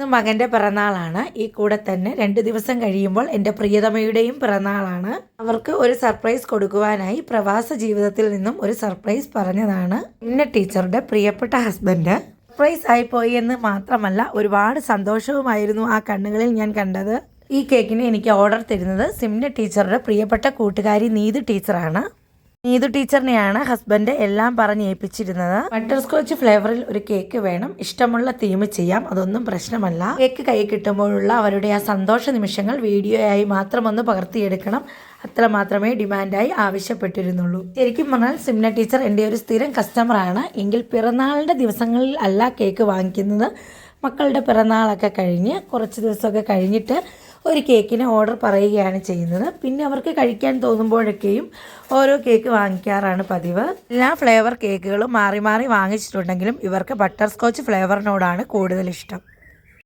ഇന്ന് മകന്റെ പിറന്നാളാണ്. ഈ കൂടെ തന്നെ രണ്ട് ദിവസം കഴിയുമ്പോൾ എന്റെ പ്രിയതമയുടെയും പിറന്നാളാണ്. അവർക്ക് ഒരു സർപ്രൈസ് കൊടുക്കുവാനായി പ്രവാസ ജീവിതത്തിൽ നിന്നും ഒരു സർപ്രൈസ് പറഞ്ഞതാണ്. ഇന്ന ടീച്ചറുടെ പ്രിയപ്പെട്ട ഹസ്ബൻഡ്. സർപ്രൈസ് ആയി പോയി എന്ന് മാത്രമല്ല ഒരുപാട് സന്തോഷവുമായിരുന്നു ആ കണ്ണുകളിൽ ഞാൻ കണ്ടത്. ഈ കേക്കിന് എനിക്ക് ഓർഡർ തരുന്നത് സിംന ടീച്ചറുടെ പ്രിയപ്പെട്ട കൂട്ടുകാരി നീതു ടീച്ചറാണ്. നീതു ടീച്ചറിനെയാണ് ഹസ്ബൻഡ് എല്ലാം പറഞ്ഞ് ഏൽപ്പിച്ചിരുന്നത്. ബട്ടർ സ്കോച്ച് ഫ്ലേവറിൽ ഒരു കേക്ക് വേണം. ഇഷ്ടമുള്ള തീം ചെയ്യാം. അതൊന്നും പ്രശ്നമല്ല. കേക്ക് കൈ കിട്ടുമ്പോഴുള്ള അവരുടെ ആ സന്തോഷ നിമിഷങ്ങൾ വീഡിയോയായി മാത്രം ഒന്ന് പകർത്തിയെടുക്കണം. അത്ര മാത്രമേ ഡിമാൻഡായി ആവശ്യപ്പെട്ടിരുന്നുള്ളൂ. ശരിക്കും പറഞ്ഞാൽ സിംന ടീച്ചർ എന്റെ ഒരു സ്ഥിരം കസ്റ്റമറാണ് എങ്കിൽ പിറന്നാളിന്റെ ദിവസങ്ങളിൽ അല്ല കേക്ക് വാങ്ങിക്കുന്നത്. മക്കളുടെ പിറന്നാളൊക്കെ കഴിഞ്ഞ് കുറച്ച് ദിവസമൊക്കെ കഴിഞ്ഞിട്ട് ഒരു കേക്കിന് ഓർഡർ പറയുകയാണ് ചെയ്യുന്നത്. പിന്നെ അവർക്ക് കഴിക്കാൻ തോന്നുമ്പോഴൊക്കെയും ഓരോ കേക്ക് വാങ്ങിക്കാറാണ് പതിവ്. എല്ലാ ഫ്ലേവർ കേക്കുകളും മാറി മാറി വാങ്ങിച്ചിട്ടുണ്ടെങ്കിലും ഇവർക്ക് ബട്ടർ സ്കോച്ച് ഫ്ലേവറിനോടാണ് കൂടുതൽ ഇഷ്ടം.